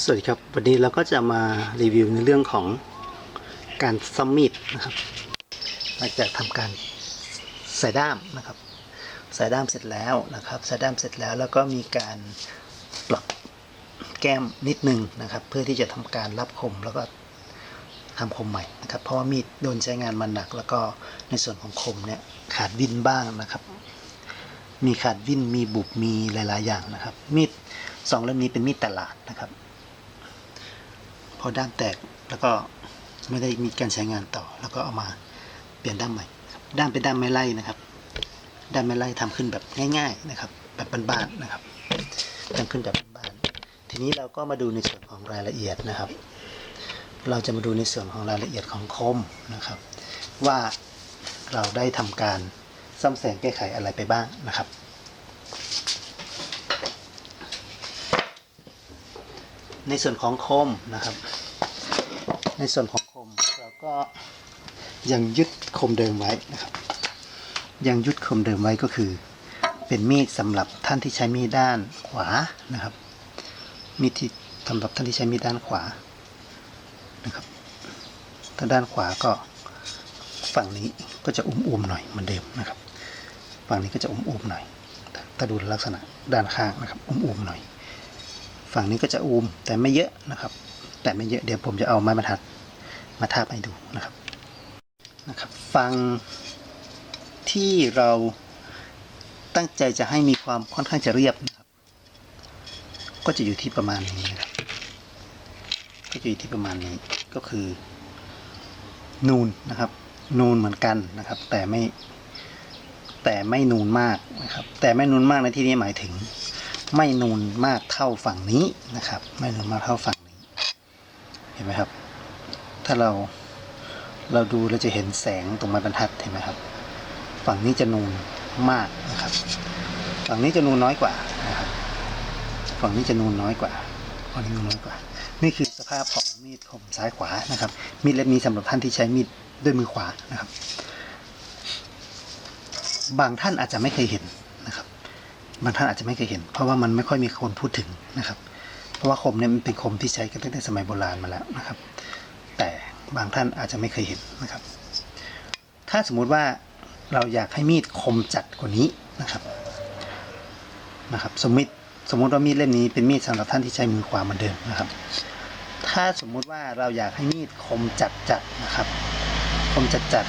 สวัสดีครับ วันนี้เราก็จะมารีวิวในเรื่องของการซัมมิตนะครับหลังจากทำการใส่ด้ามนะครับ ใส่ด้ามเสร็จแล้วนะครับ ใส่ด้ามเสร็จแล้วแล้วก็มีการปรับแก้มนิดนึงนะครับ เพื่อที่จะทำการรับคมแล้วก็ทำคมใหม่นะครับ เพราะว่ามีดโดนใช้งานมาหนัก แล้วก็ในส่วนของคมเนี่ยขาดวินบ้างนะครับ มีขาดวินมีบุบมีหลาย ๆ อย่างนะครับ มีดสองเล่มนี้เป็นมีดตลาดนะครับ พอด้ามแตกแล้วก็ไม่ได้มีการใช้งานต่อ แล้วก็เอามาเปลี่ยนด้ามใหม่ ด้ามเป็นด้ามไม้ไล่นะครับ ด้ามไม้ไล่ทำขึ้นแบบง่าย ๆนะครับ แบบบ้านๆนะครับทำขึ้นแบบบ้านๆทีนี้เราก็มาดูในส่วนของรายละเอียดนะครับ เราจะมาดูในส่วนของรายละเอียดของคมนะครับ ว่าเราได้ทำการซ่อมแซมแก้ไขอะไรไปบ้างนะครับในส่วนของคมนะครับ ในส่วนของคมเราก็ยังยึดคมเดิมไว้นะครับ ยังยึดคมเดิมไว้ก็คือ เป็นมีดสำหรับท่านที่ใช้มีดด้านขวานะครับ มีดที่สำหรับท่านที่ใช้มีดด้านขวานะครับถ้าด้านขวาก็ฝั่งนี้ก็จะอุ้มๆหน่อยเหมือนเดิมนะครับ ฝั่งนี้ก็จะอุ้มๆหน่อย ถ้าดูลักษณะด้านข้างนะครับ อุ้มๆหน่อย ฝั่งนี้ก็จะอูมแต่ไม่เยอะนะครับ แต่ไม่เยอะเดี๋ยวผมจะเอาไม้บรรทัด มาทาบให้ดูนะครับนะครับฝั่งที่เราตั้งใจจะให้มีความค่อนข้างจะเรียบนะครับ ก็จะอยู่ที่ประมาณนี้นะครับ ก็จะอยู่ที่ประมาณนี้ก็คือ นูนนะครับ นูนเหมือนกันนะครับ แต่ไม่แต่ไม่นูนมากนะครับ แต่ไม่นูนมากในที่นี้หมายถึง ไม่นูนมากเท่าฝั่งนี้นะครับ ไม่นูนมากเท่าฝั่งนี้ เห็นไหมครับ ถ้าเราเราดูเราจะเห็นแสงตรงไม้บรรทัดเห็นไหมครับ ฝั่งนี้จะนูนมากนะครับ ฝั่งนี้จะนูนน้อยกว่านะครับ ฝั่งนี้จะนูนน้อยกว่าฝั่งนี้นูนน้อยกว่า นี่คือสภาพของมีดคมซ้ายขวานะครับ มีดเล่มนี้สำหรับท่านที่ใช้มีดด้วยมือขวานะครับ บางท่านอาจจะไม่เคยเห็นนะครับ บางท่านอาจจะไม่เคยเห็น เพราะว่ามันไม่ค่อยมีคนพูดถึงนะครับ เพราะว่าคมเนี่ยมันเป็นคมที่ใช้กันตั้งแต่สมัยโบราณมาแล้วนะครับ แต่บางท่านอาจจะไม่เคยเห็นนะครับ ถ้าสมมุติว่าเราอยากให้มีดคมจัดกว่านี้นะครับนะครับสมมติสมมติว่ามีดเล่มนี้เป็นมีดสำหรับท่านที่ใช้มือขวาเหมือนเดิมนะครับ ถ้าสมมุติว่าเราอยากให้มีดคมจัดจัดนะครับ คมจัดจัด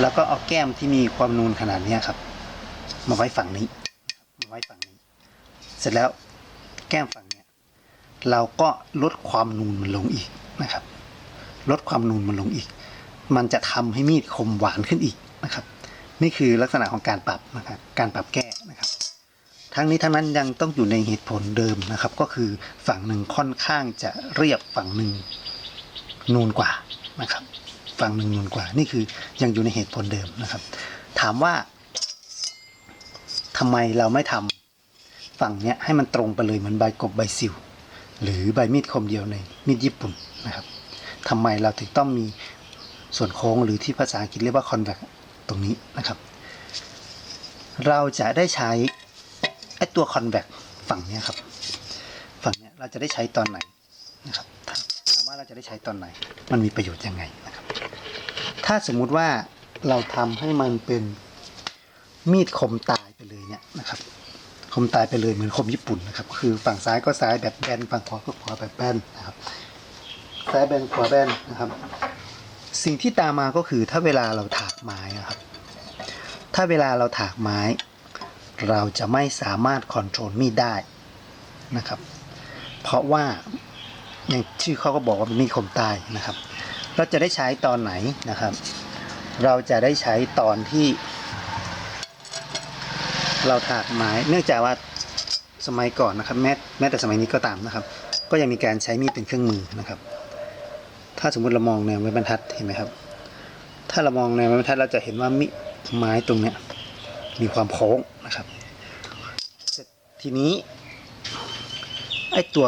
แล้วก็เอาแก้มที่มีความนูนขนาดนี้ครับ มาไว้ฝั่งนี้มาไว้ฝั่งนี้ เสร็จแล้วแก้มฝั่งเนี้ยเราก็ลดความนูนมันลงอีกนะครับ ลดความนูนมันลงอีก มันจะทำให้มีดคมหวานขึ้นอีกนะครับ นี่คือลักษณะของการปรับนะครับการปรับแก้นะครับ ทั้งนี้ทั้งนั้นยังต้องอยู่ในเหตุผลเดิมนะครับ ก็คือฝั่งหนึ่งค่อนข้างจะเรียบฝั่งหนึ่งนูนกว่านะครับ ฝั่งหนึ่งนูนกว่า นี่คือยังอยู่ในเหตุผลเดิมนะครับ ถามว่าทำไมเราไม่ทำฝั่งเนี้ยให้มันตรงไปเลยเหมือนใบกบใบสิว หรือใบมีดคมเดียวในมีดญี่ปุ่นนะครับ ทำไมเราถึงต้องมีส่วนโค้งหรือที่ภาษาอังกฤษเรียกว่า convex ตรงนี้นะครับ เราจะได้ใช้ไอ้ตัว convex ฝั่งนี้ครับ ฝั่งนี้เราจะได้ใช้ตอนไหนนะครับถามว่าเราจะได้ใช้ตอนไหน มันมีประโยชน์ยังไงนะครับ ถ้าสมมุติว่าเราทำให้มันเป็นมีดคมตายไปเลยเนี่ยนะครับ คมตายไปเลยเหมือนคมญี่ปุ่นนะครับ คือฝั่งซ้ายก็ซ้ายแบบแบน ฝั่งขวาก็ขวาแบบแบนนะครับ ซ้ายแบนขวาแบนนะครับ สิ่งที่ตามมาก็คือถ้าเวลาเราถากไม้นะครับ ถ้าเวลาเราถากไม้ เราจะไม่สามารถคอนโทรลมีดได้นะครับ เพราะว่าอย่างชื่อเขาก็บอกว่าเป็นมีดคมตายนะครับ เราจะได้ใช้ตอนไหนนะครับ เราจะได้ใช้ตอนที่เราถากไม้เนื่องจากว่าสมัยก่อนนะครับแม้แม้แต่สมัยนี้ก็ตามนะครับ ก็ยังมีการใช้มีดเป็นเครื่องมือนะครับาสมมติเรามองแนวไม้บรรทัดเห็นไหมครับ ถ้าเรามองแนวไม้บรรทัดเราจะเห็นว่ามิไม้ตรงเนี้ยมีความโค้งนะครับทีนี้ไอ้ตัว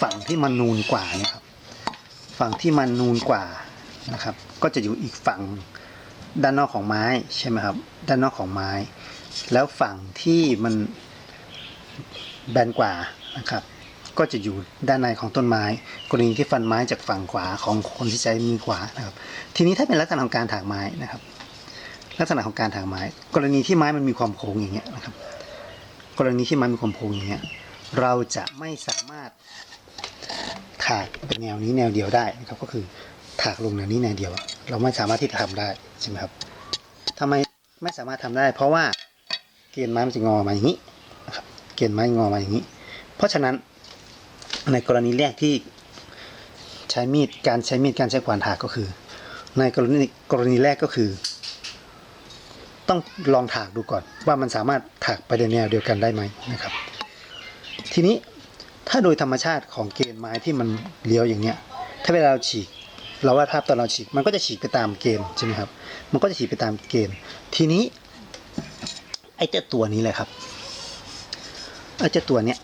ฝั่งที่มันนูนกว่าเนี่ยครับ ฝั่งที่มันนูนกว่านะครับ ก็จะอยู่อีกฝั่งด้านนอกของไม้ใช่ไหมครับ ด้านนอกของไม้ แล้วฝั่งที่มันแบนกว่านะครับ ก็จะอยู่ด้านในของต้นไม้ กรณีที่ฟันไม้จากฝั่งขวาของคนที่ใช้มือขวานะครับ ทีนี้ถ้าเป็นลักษณะของการถากไม้นะครับ ลักษณะของการถากไม้ กรณีที่ไม้มันมีความโค้งอย่างเงี้ยนะครับ กรณีที่ไม้มีความโค้งอย่างเงี้ยเราจะไม่สามารถถากเป็นแนวนี้แนวเดียวได้นะครับก็คือถากลงแนวนี้แนวเดียว เราไม่สามารถที่จะทำได้ใช่ไหมครับทำไมไม่สามารถทำได้ เพราะว่าเกณฑ์ไม้มันจะงอมาอย่างนี้นะครับเกณฑ์ไม้งอมาอย่างนี้ เพราะฉะนั้น ในกรณีแรกที่ใช้มีดการใช้มีดการใช้ขวานถากก็คือ ในกรณีกรณีแรกก็คือ ต้องลองถากดูก่อน ว่ามันสามารถถากไปในแนวเดียวกันได้ไหมนะครับ ทีนี้ถ้าโดยธรรมชาติของเกณฑ์ไม้ที่มันเลี้ยวอย่างเนี้ย ถ้าเวลาเราฉีก เราวาดภาพตอนเราฉีก มันก็จะฉีกไปตามเกณฑ์ใช่ไหมครับ มันก็จะฉีกไปตามเกณฑ์ ทีนี้ ไอ้เจ้าตัวนี้เลยครับไอ้เจ้าตัวเนี้ย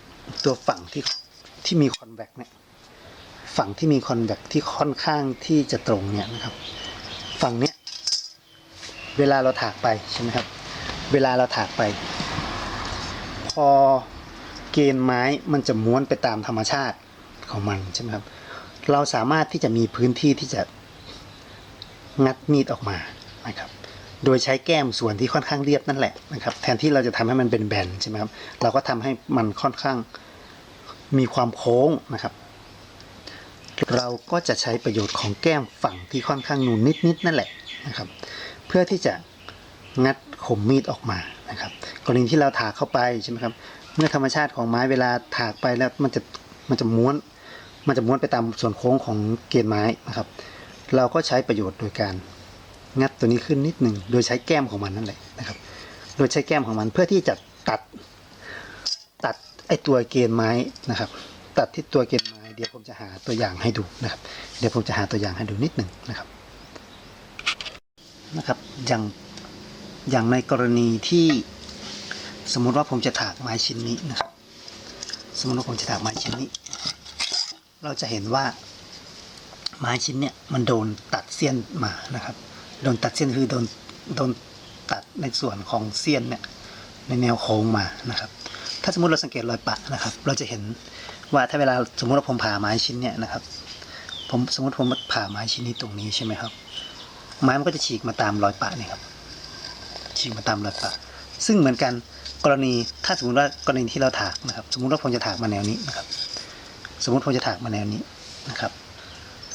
ตัวฝั่งที่ ที่มีคอนแวคเนี่ยฝั่งที่มีคอนแวคที่ค่อนข้างที่จะตรงเนี่ยนะครับ ฝั่งเนี้ยเวลาเราถากไปใช่ไหมครับ เวลาเราถากไป พอเกณฑ์ไม้มันจะม้วนไปตามธรรมชาติของมันใช่ไหมครับ เราสามารถที่จะมีพื้นที่ที่จะงัดมีดออกมานะครับ โดยใช้แก้มส่วนที่ค่อนข้างเรียบนั่นแหละนะครับ แทนที่เราจะทำให้มันเป็นแบนใช่ไหมครับ เราก็ทำให้มันค่อนข้าง มีความโค้งนะครับ เราก็จะใช้ประโยชน์ของแก้มฝั่งที่ค่อนข้างนูนนิดๆนั่นแหละนะครับ เพื่อที่จะงัดคมมีดออกมานะครับ กรณีที่เราถากเข้าไปใช่ไหมครับเมื่อธรรมชาติของไม้เวลาถากไปแล้วมันจะมันจะม้วน มันจะม้วนไปตามส่วนโค้งของเกณฑ์ไม้นะครับ เราก็ใช้ประโยชน์โดยการงัดตัวนี้ขึ้นนิดหนึ่งโดยใช้แก้มของมันนั่นแหละนะครับ โดยใช้แก้มของมันเพื่อที่จะตัด อตัวเกณฑ์ไม้นะครับ ตัดที่ตัวเกณฑ์ไม้เดี๋ยวผมจะหาตัวอย่างให้ดูนะครับ เดี๋ยวผมจะหาตัวอย่างให้ดูนิดหนึ่งนะครับนะครับ อย่างอย่างในกรณีที่สมมุติว่าผมจะถากไม้ชิ้นนี้นะครับ สมมติว่าผมจะถากไม้ชิ้นนี้ เราจะเห็นว่าไม้ชิ้นเนี่ยมันโดนตัดเสี้ยนมานะครับ โดนตัดเสี้ยนคือโดนโดนตัดในส่วนของเสี้ยนเนี่ยในแนวโค้งมานะครับ ถ้าสมมติเราสังเกตรอยปะนะครับ เราจะเห็นว่าถ้าเวลาสมมติว่าผมผ่าไม้ชิ้นเนี่ยนะครับผมสมมติผมผ่าไม้ชิ้นนี้ตรงนี้ใช่ไหมครับ ไม้มันก็จะฉีกมาตามรอยปะเนี่ยครับฉีกมาตามรอยปะ ซึ่งเหมือนกันกรณีถ้าสมมติว่ากรณีที่เราถากนะครับ สมมติว่าผมจะถากมาแนวนี้นะครับ สมมติผมจะถากมาแนวนี้นะครับ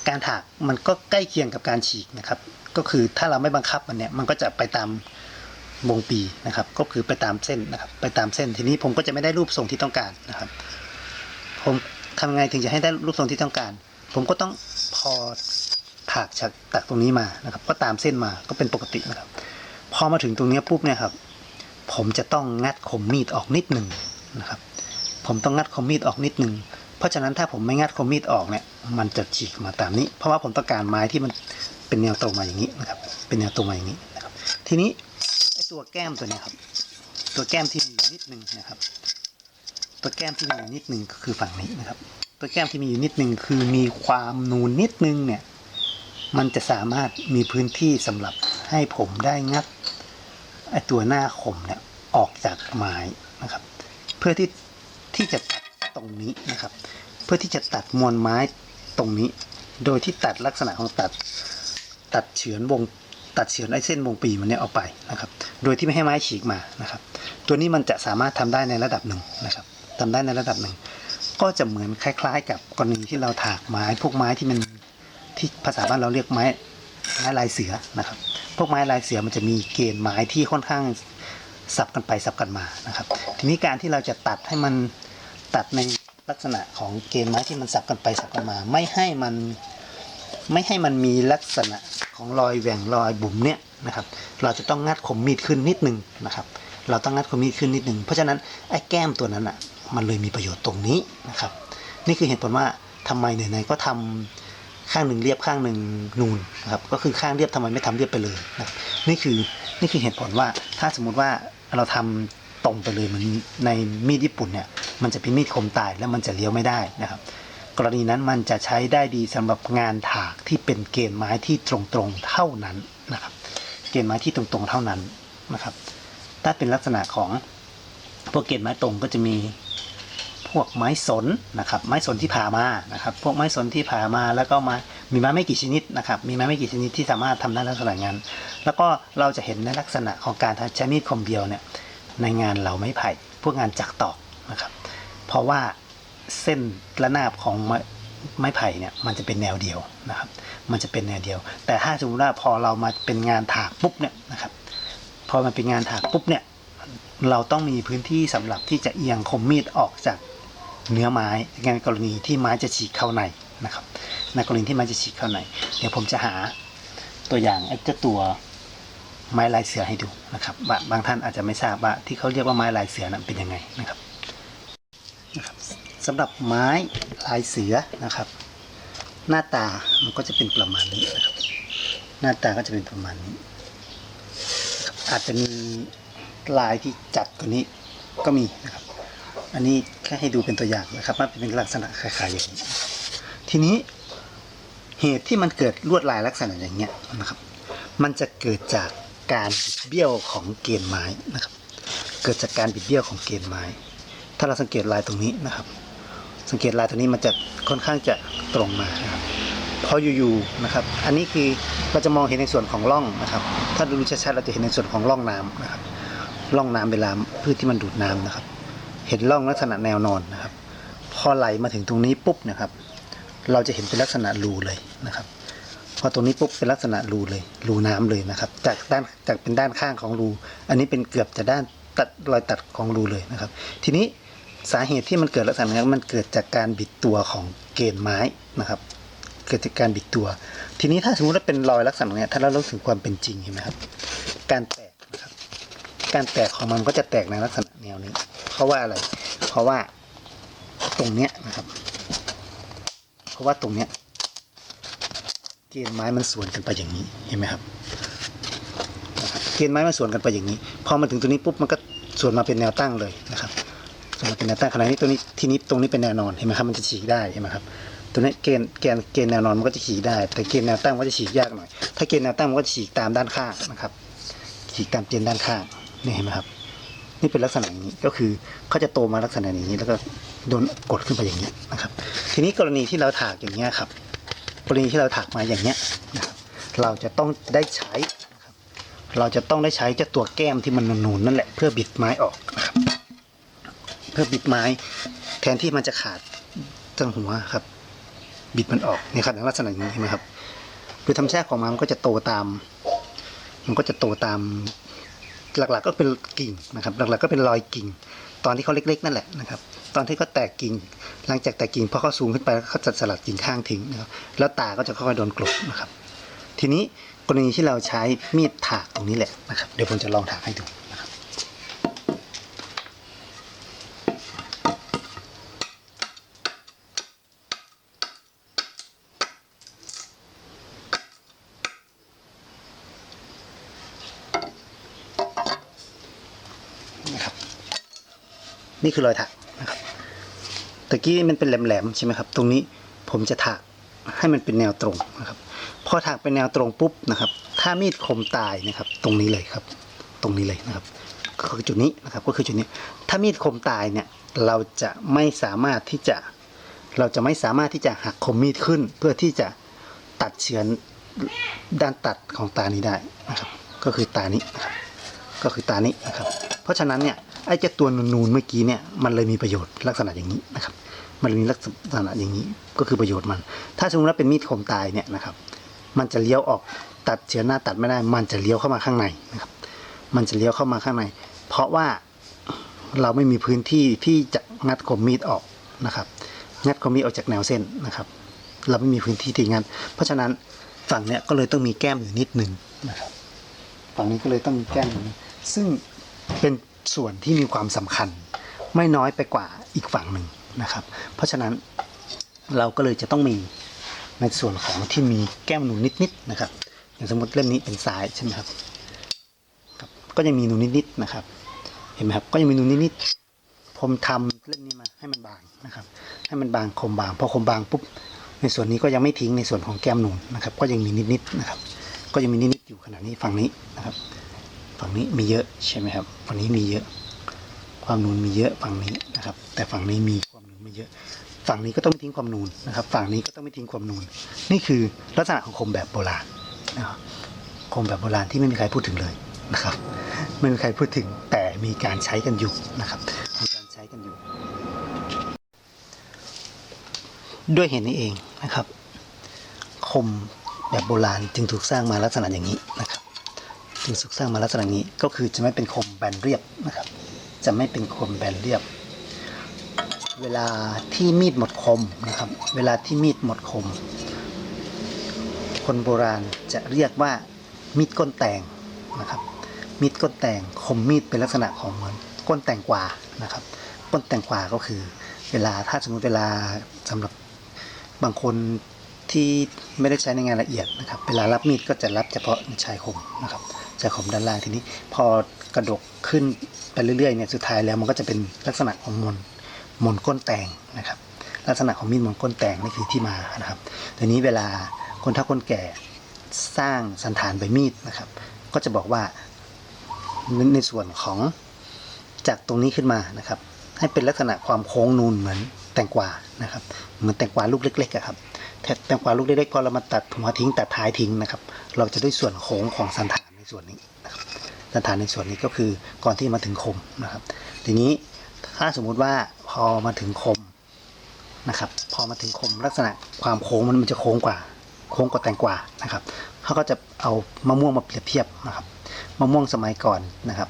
การถากมันก็ใกล้เคียงกับการฉีกนะครับ ก็คือถ้าเราไม่บังคับมันเนี่ยมันก็จะไปตาม วงปีนะครับ ก็คือไปตามเส้นนะครับ ไปตามเส้น ทีนี้ผมก็จะไม่ได้รูปทรงที่ต้องการนะครับ ผมทำไงถึงจะให้ได้รูปทรงที่ต้องการ ผมก็ต้องพอถากจากตักตรงนี้มานะครับ ก็ตามเส้นมาก็เป็นปกตินะครับ พอมาถึงตรงนี้ปุ๊บเนี่ยครับ ผมจะต้องงัดคมมีดออกนิดหนึ่งนะครับ ผมต้องงัดคมมีดออกนิดหนึ่งเพราะฉะนั้นถ้าผมไม่งัดคมมีดออกเนี่ย มันจะฉีกมาตามนี้ เพราะว่าผมต้องการไม้ที่มันเป็นแนวตรงมาอย่างนี้นะครับ เป็นแนวตรงมาอย่างนี้นะครับ ทีนี้ ตัวแก้มตัวนี้ครับ ตัวแก้มที่มีอยู่นิดหนึ่งนะครับ ตัวแก้มที่มีอยู่นิดหนึ่งก็คือฝั่งนี้นะครับ ตัวแก้มที่มีอยู่นิดหนึ่งคือมีความนูนนิดนึงเนี่ย มันจะสามารถมีพื้นที่สำหรับให้ผมได้งัดไอตัวหน้าคมเนี่ยออกจากไม้นะครับ เพื่อที่ที่จะตัดตรงนี้นะครับ เพื่อที่จะตัดมวลไม้ตรงนี้ โดยที่ตัดลักษณะของตัด ตัดเฉือนวงตัดเฉือนไอเส้นวงปีมันเนี่ยออกไปนะครับ โดยที่ไม่ให้ไม้ฉีกมานะครับ ตัวนี้มันจะสามารถทำได้ในระดับหนึ่งนะครับทำได้ในระดับหนึ่ง ก็จะเหมือนคล้าย ๆ กับกรณีที่เราถากไม้ พวกไม้ที่มันที่ภาษาบ้านเราเรียกไม้ไม้ลายเสือนะครับ พวกไม้ลายเสือมันจะมีเกณฑ์ไม้ที่ค่อนข้างสับกันไปสับกันมานะครับ ทีนี้การที่เราจะตัดให้มันตัดในลักษณะของเกณฑ์ไม้ที่มันสับกันไปสับกันมา ไม่ให้มันไม่ให้มันมีลักษณะของรอยแหว่งรอยบุ๋มเนี่ย นะครับ เราจะต้องงัดคมมีดขึ้นนิดนึงนะครับ เราต้องงัดคมมีดขึ้นนิดนึง เพราะฉะนั้นไอ้แก้มตัวนั้นอะ มันเลยมีประโยชน์ตรงนี้นะครับ นี่คือเหตุผลว่าทำไมไหนๆก็ทำข้างหนึ่งเรียบข้างหนึ่งนูนนะครับ ก็คือข้างเรียบทำไมไม่ทำเรียบไปเลยนะครับ นี่คือนี่คือเหตุผลว่าถ้าสมมุติว่าเราทำตรงไปเลยเหมือนในมีดญี่ปุ่นเนี่ยมันจะเป็นมีดคมตายแล้วมันจะเลี้ยวไม่ได้นะครับ กรณีนั้นมันจะใช้ได้ดีสำหรับงานถากที่เป็นเกณฑ์ไม้ที่ตรงๆเท่านั้นนะครับ ณฑ์ไม้ที่ตรงๆเท่านั้นนะครับ ถ้าเป็นลักษณะของพวกเกณฑ์ไม้ตรงก็จะมีพวกไม้สนนะครับ ไม้สนที่ผ่ามานะครับ พวกไม้สนที่ผ่ามาแล้วก็มามีไม้ไม่กี่ชนิดนะครับ มีไม้ไม่กี่ชนิดที่สามารถทำได้ลักษณะงานแล้วก็เราจะเห็นในลักษณะของการใช้มีดคมเดียวเนี่ยในงานเหลาไม้ไผ่ พวกงานจักตอกนะครับ เพราะว่าเส้นระนาบของ ไม้ไผ่เนี่ยมันจะเป็นแนวเดียวนะครับ มันจะเป็นแนวเดียว แต่ถ้าสมมติว่าพอเรามาเป็นงานถากปุ๊บเนี่ยนะครับ พอมันเป็นงานถากปุ๊บเนี่ย เราต้องมีพื้นที่สำหรับที่จะเอียงคมมีดออกจากเนื้อไม้ในกรณีที่ไม้จะฉีกเข้าในนะครับในกรณีที่ไม้จะฉีกเข้าใน เดี๋ยวผมจะหาตัวอย่างไอ้เจ้าตัวไม้ลายเสือให้ดูนะครับบางท่านอาจจะไม่ทราบว่าที่เขาเรียกว่าไม้ลายเสือนั้นเป็นยังไงนะครับ สำหรับไม้ลายเสือนะครับ หน้าตามันก็จะเป็นประมาณนี้นะครับ หน้าตาก็จะเป็นประมาณนี้ อาจจะมีลายที่จัดกว่านี้ก็มีนะครับ อันนี้แค่ให้ดูเป็นตัวอย่างนะครับมันเป็นลักษณะคล้ายๆอย่างนี้ทีนี้เหตุที่มันเกิดลวดลายลักษณะอย่างเงี้ยนะครับ มันจะเกิดจากการบิดเบี้ยวของเกณฑ์ไม้นะครับ เกิดจากการบิดเบี้ยวของเกณฑ์ไม้ ถ้าเราสังเกตลายตรงนี้นะครับ สังเกตลายตรงนี้มันจะค่อนข้างจะตรงมานะครับพออยู่ๆนะครับ อันนี้คือเราจะมองเห็นในส่วนของร่องนะครับ ถ้าดูชัดๆเราจะเห็นในส่วนของร่องน้ำนะครับ ร่องน้ำเวลาพืชที่มันดูดน้ำนะครับ เห็นร่องลักษณะแนวนอนนะครับ พอไหลมาถึงตรงนี้ปุ๊บนะครับ เราจะเห็นเป็นลักษณะรูเลยนะครับ พอตรงนี้ปุ๊บเป็นลักษณะรูเลย รูน้ำเลยนะครับ จากด้านจากเป็นด้านข้างของรู อันนี้เป็นเกือบจะด้านตัดรอยตัดของรูเลยนะครับ ทีนี้ สาเหตุที่มันเกิดลักษณะนี้มันเกิดจากการบิดตัวของเกณฑ์ไม้นะครับ เกิดจากการบิดตัว ทีนี้ถ้าสมมติว่าเป็นรอยลักษณะเนี้ยถ้าเราเล่าถึงความเป็นจริงเห็นไหมครับ การแตกนะครับ การแตกของมันก็จะแตกในลักษณะแนวนี้ เพราะว่าอะไร เพราะว่าตรงเนี้ยนะครับ เพราะว่าตรงเนี้ยเกณฑ์ไม้มันสวนกันไปอย่างนี้เห็นไหมครับนะครับเกณฑ์ไม้มันสวนกันไปอย่างนี้ พอมาถึงตรงนี้ปุ๊บมันก็สวนมาเป็นแนวตั้งเลยนะครับ สวนมาเป็นแนวตั้งขณะนี้ตัวนี้ทีนี้ตรงนี้เป็นแนวนอนเห็นไหมครับมันจะฉีกได้เห็นไหมครับตัวนี้เกณฑ์เกณฑ์เกณฑ์แนวนอนมันก็จะฉีกได้ แต่เกณฑ์แนวตั้งมันก็จะฉีกยากหน่อยถ้าเกณฑ์แนวตั้งมันก็จะฉีกตามด้านข้างนะครับ ฉีกตามเกณฑ์ด้านข้างนี่เห็นไหมครับ นี่เป็นลักษณะอย่างนี้ก็คือเขาจะโตมาลักษณะอย่างนี้ แล้วก็โดนกดขึ้นไปอย่างนี้นะครับ ทีนี้กรณีที่เราถากอย่างเงี้ยครับกรณีที่เราถากมาอย่างเงี้ยนะครับเราจะต้องได้ใช้ เราจะต้องได้ใช้เจ้าตัวแก้มที่มันนูนนั่นแหละเพื่อบิดไม้ออกนะ เพื่อบิดไม้ แทนที่มันจะขาดตั้งหัวครับ บิดมันออกนี่ครับในลักษณะอย่างนี้เห็นไหมครับคือธรรมชาติของมันมันก็จะโตตาม มันก็จะโตตาม หลักๆก็เป็นกิ่งนะครับ หลักๆก็เป็นรอยกิ่ง ตอนที่เขาเล็ก ๆ นั่นแหละนะครับ ตอนที่เขาแตกกิ่ง หลังจากแตกกิ่งพอเขาสูงขึ้นไปเขาจะสลัดกิ่งข้างทิ้งนะครับแล้วตาก็จะค่อยๆโดนกลบนะครับ ทีนี้กรณีที่เราใช้มีดถากตรงนี้แหละนะครับ เดี๋ยวผมจะลองถากให้ดูนะครับ นะครับ นี่คือรอยถักนะครับตะกี้มันเป็นแหลมๆใช่ไหมครับ ตรงนี้ผมจะถักให้มันเป็นแนวตรงนะครับพอถักเป็นแนวตรงปุ๊บนะครับ ถ้ามีดคมตายนะครับ ตรงนี้เลยครับ ตรงนี้เลยนะครับก็คือจุดนี้นะครับก็คือจุดนี้ ถ้ามีดคมตายเนี่ยเราจะไม่สามารถที่จะเราจะไม่สามารถที่จะหักคมมีดขึ้น เพื่อที่จะตัดเฉือนด้านตัดของตานี้ได้นะครับ ก็คือตานี้นะครับก็คือตานี้นะครับ เพราะฉะนั้นเนี่ย ไอ้เจ้าตัวนูนเมื่อกี้เนี่ยมันเลยมีประโยชน์ลักษณะอย่างนี้นะครับ มันมีลักษณะอย่างนี้ก็คือประโยชน์มัน ถ้าสมมติว่าเป็นมีดคมตายเนี่ยนะครับ มันจะเลี้ยวออกตัดเฉือนหน้าตัดไม่ได้ มันจะเลี้ยวเข้ามาข้างในนะครับ มันจะเลี้ยวเข้ามาข้างใน เพราะว่าเราไม่มีพื้นที่ที่จะงัดคมมีดออกนะครับ งัดคมมีดออกจากแนวเส้นนะครับ เราไม่มีพื้นที่ที่งัดเพราะฉะนั้นฝั่งเนี้ยก็เลยต้องมีแก้มอยู่นิดหนึ่งนะครับ ฝั่งนี้ก็เลยต้องมีแก้มซึ่งเป็น ส่วนที่มีความสำคัญ ไม่น้อยไปกว่าอีกฝั่งหนึ่งนะครับ เพราะฉะนั้นเราก็เลยจะต้องมีในส่วนของที่มีแก้มหนูนิดๆนะครับ อย่างสมมติเล่มนี้เป็นซ้ายใช่ไหมครับครับ ก็ยังมีหนูนิดๆนะครับ เห็นไหมครับก็ยังมีหนูนิดๆผมทำเล่มนี้มาให้มันบางนะครับ ให้มันบางคมบางพอคมบางปุ๊บในส่วนนี้ก็ยังไม่ทิ้งในส่วนของแก้มหนูนะครับ ก็ยังมีนิดๆนะครับ ก็ยังมีนิดๆอยู่ขนาดนี้ฝั่งนี้นะครับ ฝั่งนี้มีเยอะใช่ไหมครับ ฝั่งนี้มีเยอะ ความนูนมีเยอะฝั่งนี้นะครับ แต่ฝั่งนี้มีความนูนไม่เยอะ ฝั่งนี้ก็ต้องไม่ทิ้งความนูนนะครับ ฝั่งนี้ก็ต้องไม่ทิ้งความนูน นี่คือลักษณะของคมแบบโบราณนะครับคมแบบโบราณที่ไม่มีใครพูดถึงเลยนะครับ ไม่มีใครพูดถึงแต่มีการใช้กันอยู่นะครับ มีการใช้กันอยู่ ด้วยเหตุนี้เองนะครับ คมแบบโบราณจึงถูกสร้างมาลักษณะอย่างนี้นะครับ จึงถูกสร้างมาลักษณะนี้ก็คือจะไม่เป็นคมแบนเรียบนะครับ จะไม่เป็นคมแบนเรียบ เวลาที่มีดหมดคมนะครับ เวลาที่มีดหมดคม คนโบราณจะเรียกว่ามีดก้นแตงนะครับ มีดก้นแตงคมมีดเป็นลักษณะของเหมือนก้นแตงกวานะครับ ก้นแตงกวาก็คือ เวลาถ้าสมมติเวลาสำหรับบางคนที่ไม่ได้ใช้ในงานละเอียดนะครับ เวลารับมีดก็จะรับเฉพาะชายคมนะครับ ชายคมด้านล่างทีนี้ พอกระดกขึ้นไปเรื่อยๆเนี่ยสุดท้ายแล้วมันก็จะเป็นลักษณะของมนมนก้นแตงนะครับ ลักษณะของมีดมนก้นแตงนี่คือที่มานะครับทีนี้เวลาคนเฒ่าคนแก่สร้างสันฐานใบมีดนะครับ ก็จะบอกว่าในส่วนของจากตรงนี้ขึ้นมานะครับ ให้เป็นลักษณะความโค้งนูนเหมือนแตงกวานะครับ เหมือนแตงกวาลูกเล็กๆครับแตงกวาลูกเล็กๆพอเรามาตัดหัวทิ้งตัดท้ายทิ้งนะครับ เราจะได้ส่วนโค้งของสันฐาน ส่วนนี้นะครับสันฐานในส่วนนี้ก็คือก่อนที่มาถึงคมนะครับ ทีนี้ถ้าสมมุติว่าพอมาถึงคมนะครับ พอมาถึงคมลักษณะความโค้งมันมันจะโค้งกว่า โค้งกว่าแตงกวานะครับเขาก็จะเอามะม่วงมาเปรียบเทียบนะครับมะม่วงสมัยก่อนนะครับ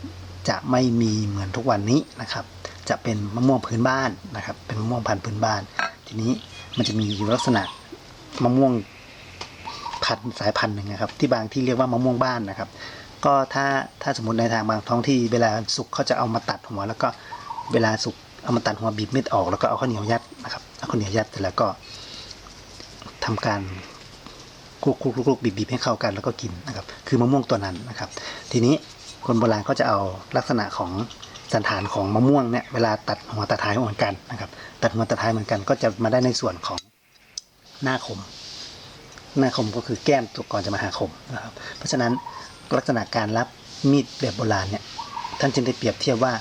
จะไม่มีเหมือนทุกวันนี้นะครับ จะเป็นมะม่วงพื้นบ้านนะครับ เป็นมะม่วงพันธุ์พื้นบ้าน ทีนี้มันจะมีอยู่ลักษณะมะม่วง พันธุ์สายพันธุ์หนึ่งนะครับ ที่บางที่เรียกว่ามะม่วงบ้านนะครับ ก็ถ้าถ้าสมมติในทางบางท้องที่เวลาสุกเขาจะเอามาตัดหัว แล้วก็เวลาสุกเอามาตัดหัวบีบเม็ดออกแล้วก็เอาข้าวเหนียวยัดนะครับเอาข้าวเหนียวยัดเสร็จแล้วก็ทำการคลุกคลุกคลุกคลุกบีบบีบให้เข้ากันแล้วก็กินนะครับ คือมะม่วงตัวนั้นนะครับ ทีนี้คนโบราณก็จะเอาลักษณะของสันฐานของมะม่วงเนี่ยเวลาตัดหัวตัดท้ายเหมือนกันนะครับ ตัดหัวตัดท้ายเหมือนกันก็จะมาได้ในส่วนของหน้าคม หน้าคมก็คือแก้มตัวก่อนจะมาหาคมนะครับ เพราะฉะนั้นลักษณะการรับมีดแบบโบราณเนี่ยท่านจึงได้เปรียบเทียบว่า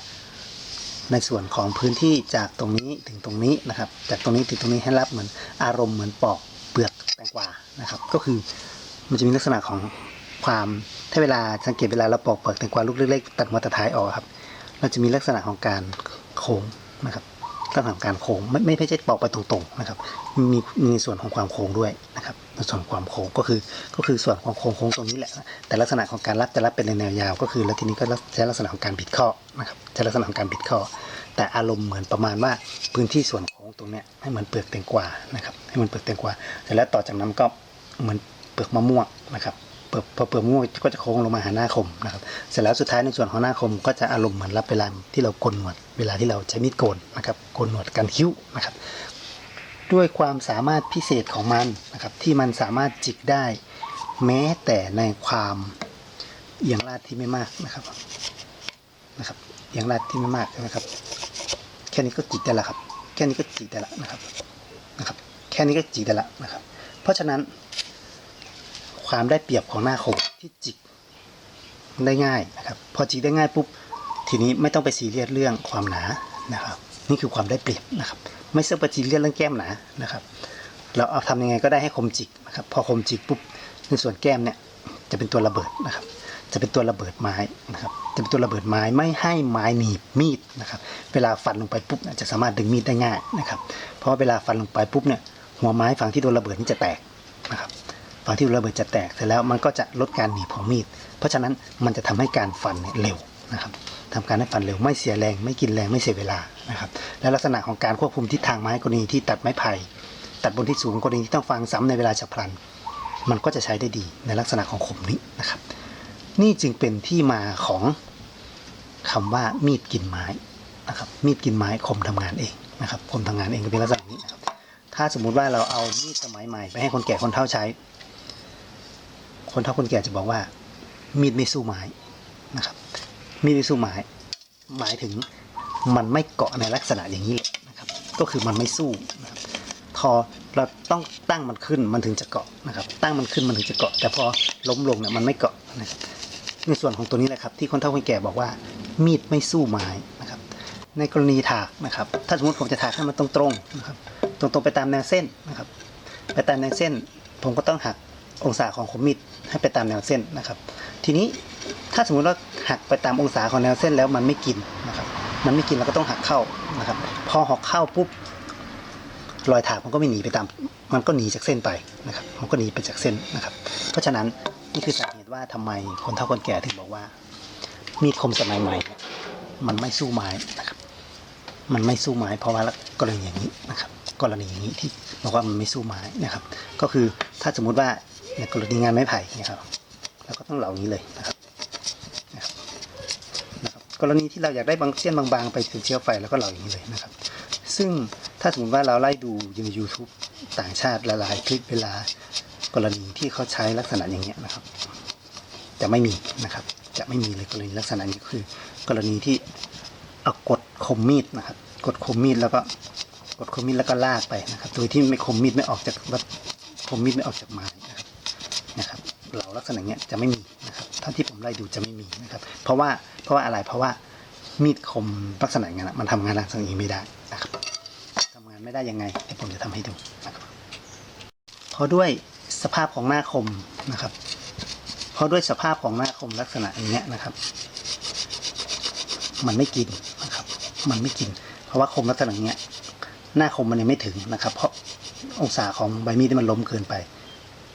ในส่วนของพื้นที่จากตรงนี้ถึงตรงนี้นะครับ จากตรงนี้ถึงตรงนี้ให้รับเหมือนอารมณ์เหมือนปอกเปลือกแตงกวานะครับ ก็คือมันจะมีลักษณะของความถ้าเวลาสังเกตเวลาเราปอกเปลือกแตงกวาลูกเล็กๆตัดหัวตัดท้ายออกครับ เราจะมีลักษณะของการโค้งนะครับ ลักษณะการโค้งไม่ไม่ใช่ปอกไปตรงๆนะครับมีมีส่วนของความโค้งด้วยนะครับส่วนความโค้งก็คือก็คือส่วนของโค้งโค้งตรงนี้แหละ แต่ลักษณะของการรับจะรับเป็นในแนวยาว ก็คือแล้วทีนี้ก็ใช้ลักษณะของการบิดข้อนะครับใช้ลักษณะของการบิดข้อ แต่อารมณ์เหมือนประมาณว่าพื้นที่ส่วนโค้งตรงเนี้ยให้เหมือนเปลือกแตงกวานะครับให้เหมันเปลือกแตงกวาเสร็จแล้วต่อจากนั้นก็เหมือนเปลือกมะม่วงนะครับ เปลือกพอเปลือกมะม่วงก็จะโค้งลงมาหาหน้าคมนะครับเสร็จแล้วสุดท้ายในส่วนของหน้าคม ก็จะอารมณ์เหมือนรับเวลาที่เราโกนหนวด เวลาที่เราใช้มีดโกนนะครับโกนหนวดกันคิ้วนะครับ ด้วยความสามารถพิเศษของมันนะครับที่มันสามารถจิกได้ แม้แต่ในความเอียงลาดที่ไม่มากนะครับนะครับเอียงลาดที่ไม่มากนะครับ แค่นี้ก็จิกได้ล้วครับ แค่นี้ก็จิกได้ล้วนะครับนะครับ แค่นี้ก็จิกได้ล้วนะครับ เพราะฉะนั้น ความได้เปรียบของหน้าคมที่จิกได้ง่ายนะครับพอจิกได้ง่ายปุ๊บทีนี้ไม่ต้องไปซีเรียสเรื่องความหนานะครับ นี่คือความได้เปรียบนะครับ ไม่เสื้อประจีเรียนเรื่องแก้มหนานะครับ เราเอาทำยังไงก็ได้ให้คมจิกนะครับพอคมจิกปุ๊บในส่วนแก้มเนี่ยจะเป็นตัวระเบิดนะครับ จะเป็นตัวระเบิดไม้นะครับ จะเป็นตัวระเบิดไม้ไม่ให้ไม้หนีบมีดนะครับ เวลาฟันลงไปปุ๊บจะสามารถดึงมีดได้ง่ายนะครับ เพราะว่าเวลาฟันลงไปปุ๊บเนี่ยหัวไม้ฝั่งที่โดนระเบิดนี่จะแตกนะครับ ฝั่งที่ระเบิดจะแตกเสร็จแล้วมันก็จะลดการหนีบของมีด เพราะฉะนั้นมันจะทำให้การฟันเร็วนะครับทำการให้ฟันเร็วไม่เสียแรง ไม่กินแรงไม่เสียเวลานะครับและลักษณะของการควบคุมทิศทางไม้กรณีที่ตัดไม้ไผ่ตัดบนที่สูงกรณีที่ต้องฟังซ้ำในเวลาฉับพลัน มันก็จะใช้ได้ดีในลักษณะของคมนี้นะครับ นี่จึงเป็นที่มาของคำว่ามีดกินไม้นะครับมีดกินไม้คมทำงานเองนะครับคมทำงานเองก็เป็นลักษณะนี้นะครับถ้าสมมุติว่าเราเอามีดสมัยใหม่ไปให้คนแก่คนเฒ่าใช้ คนเฒ่าคนแก่จะบอกว่า มีดไม่สู้ไม้นะครับ มีดไม่สู้ไม้หมายถึงมันไม่เกาะในลักษณะอย่างนี้เลยนะครับ ก็คือมันไม่สู้นะครับพอเราต้องตั้งมันขึ้นมันถึงจะเกาะนะครับ ตั้งมันขึ้นมันถึงจะเกาะ แต่พอล้มลงเนี่ยมันไม่เกาะนะครับในส่วนของตัวนี้แหละครับ ที่คนเฒ่าคนแก่บอกว่า มีดไม่สู้ไม้นะครับ ในกรณีถากนะครับ ถ้าสมมติผมจะถากให้มันตรงๆนะครับ ตรงๆไปตามแนวเส้นนะครับ ไปตามแนวเส้น ผมก็ต้องหักองศาของคมมีด ให้ไปตามแนวเส้นนะครับ ทีนี้ถ้าสมมุติว่าหักไปตามองศาของแนวเส้นแล้วมันไม่กินนะครับมันไม่กินเราก็ต้องหักเข้านะครับ พอหักเข้าปุ๊บรอยถากมันก็ไม่หนีไปตาม มันก็หนีจากเส้นไปนะครับ มันก็หนีไปจากเส้นนะครับ เพราะฉะนั้นนี่คือสาเหตุว่าทำไมคนเฒ่าคนแก่ถึงบอกว่า มีดคมสมัยใหม่ มันไม่สู้ไม้นะครับ มันไม่สู้ไม้เพราะว่ากรณีอย่างนี้นะครับ กรณีอย่างนี้ที่บอกว่ามันไม่สู้ไม้นะครับ ก็คือถ้าสมมุติว่า ในกรณีงานไม้ไผ่นี่ครับเราก็ต้องเหล่านี้เลยนะครับนะครับ กรณีที่เราอยากได้บางเส้นบางๆ ไปถึงเชื้อไฟแล้วก็เหล่าอย่างนี้เลยนะครับ ซึ่งถ้าสมมติว่าเราไล่ดูใน YouTube ต่างชาติหลายๆคลิปเวลากรณีที่เขาใช้ลักษณะอย่างเงี้ยนะครับ จะไม่มีนะครับ จะไม่มีเลยกรณีลักษณะนี้คือ กรณีที่เอากดคมมีดนะครับ กดคมมีดแล้วก็กดคมมีดแล้วก็ลากไปนะครับ โดยที่ไม่คมมีดไม่ออกจากวัดคมมีดไม่ออกจากไม้ นะครับนะครับเราลักษณะเนี้ยจะไม่มีนะครับเท่าที่ผมไล่ดูจะไม่มีนะครับ เพราะว่าเพราะว่าอะไรเพราะว่ามีดคมลักษณะอย่างนั้นะมันทำงานลักษณะนี้ไม่ได้นะครับทำงานไม่ได้ยังไงเดี๋ยวผมจะทำให้ดูนะครับเพราะด้วยสภาพของหน้าคมนะครับ เพราะด้วยสภาพของหน้าคมลักษณะอย่างเงี้ยนะครับ มันไม่กินนะครับ มันไม่กิน เพราะว่าคมลักษณะอย่างเงี้ยหน้าคมมันยังไม่ถึงนะครับ เพราะองศาของใบมีดที่มันล้มเกินไป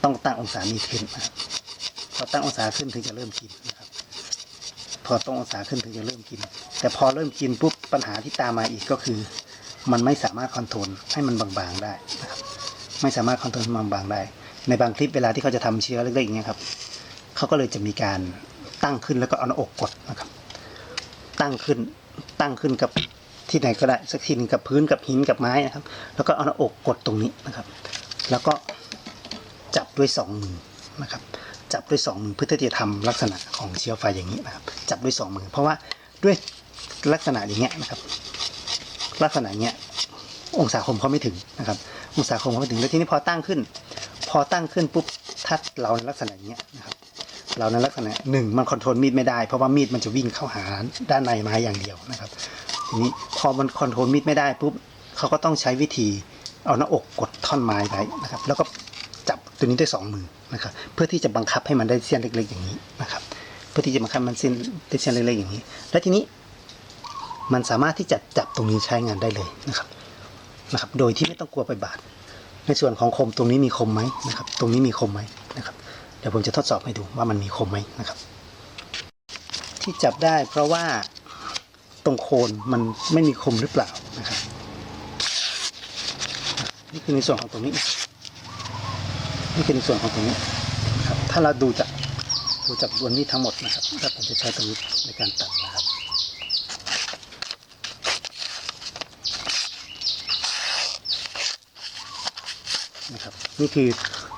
ต้องตั้งองศามีดขึ้นนะครับ อตั้งองศาขึ้นถึงจะเริ่มกินนะครับพอต้ององศาขึ้นถึงจะเริ่มกิน แต่พอเริ่มกินปุ๊บปัญหาที่ตามมาอีกก็คือ มันไม่สามารถคอนโทรลให้มันบางๆได้นะครับไม่สามารถคอนโทรลให้มันบางๆได้ ในบางคลิปเวลาที่เขาจะทำเชื้อเล็กๆอย่างเงี้ยครับเขาก็เลยจะมีการตั้งขึ้นแล้วก็เอาหน้าอกกดนะครับ ตั้งขึ้นตั้งขึ้นกับที่ไหนก็ได้สักทีหนึงกับพื้นกับหินกับไม้นะครับ แล้วก็เอาหน้าอกกดตรงนี้นะครับ แล้วก็จับด้วยสองมือนะครับ จับด้วยสองมือเพื่อที่จะทำลักษณะของเชื้อไฟอย่างนี้นะครับ จับด้วยสองมือ เพราะว่าด้วยลักษณะอย่างเงี้ยนะครับ ลักษณะเงี้ยองศาคมเขาไม่ถึงนะครับ องศาคมเขาไม่ถึงแล้วทีนี้พอตั้งขึ้น พอตั้งขึ้นปุ๊บถ้าเราในลักษณะอย่างเงี้ยนะครับเราในลักษณะหนึ่งมันคอนโทรลมีดไม่ได้เพราะว่ามีดมันจะวิ่งเข้าหาด้านในไม้อย่างเดียวนะครับทีนี้พอมันคอนโทรลมีดไม่ได้ปุ๊บเขาก็ต้องใช้วิธีเอาหน้าอกกดท่อนไม้ไว้นะครับ แล้วก็จับตัวนี้ด้วยสองมือ นะครับเพื่อที่จะบังคับให้มันได้เส้นเล็ก ๆ อย่างนี้นะครับเพื่อที่จะบังคับมันเส้นได้เส้นเล็กๆอย่างนี้ และทีนี้มันสามารถที่จะจับตรงนี้ใช้งานได้เลยนะครับนะครับ โดยที่ไม่ต้องกลัวไปบาดในส่วนของคมตรงนี้มีคมไหมนะครับ ตรงนี้มีคมไหมนะครับ เดี๋ยวผมจะทดสอบให้ดูว่ามันมีคมไหมนะครับ ที่จับได้เพราะว่าตรงโคนมันไม่มีคมหรือเปล่านะครับนี่คือในส่วนของตรงนี้ นี่คือในส่วนของตรงนี้ครับถ้าเราดูจากดูจากบนนี้ทั้งหมดนะครับถ้าผมจะใช้ตรงนี้ในการตัดนะครับนะครับนี่คือ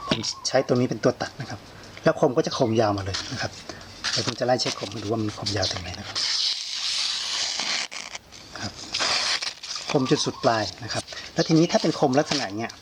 ผมใช้ตัวนี้เป็นตัวตัดนะครับ แล้วคมก็จะคมยาวมาเลยนะครับเดี๋ยวผมจะไล่เช็คคมให้ดูว่ามันคมยาวถึงไหนนะครับครับ คมจนสุดปลายนะครับ แล้วทีนี้ถ้าเป็นคมลักษณะเนี้ย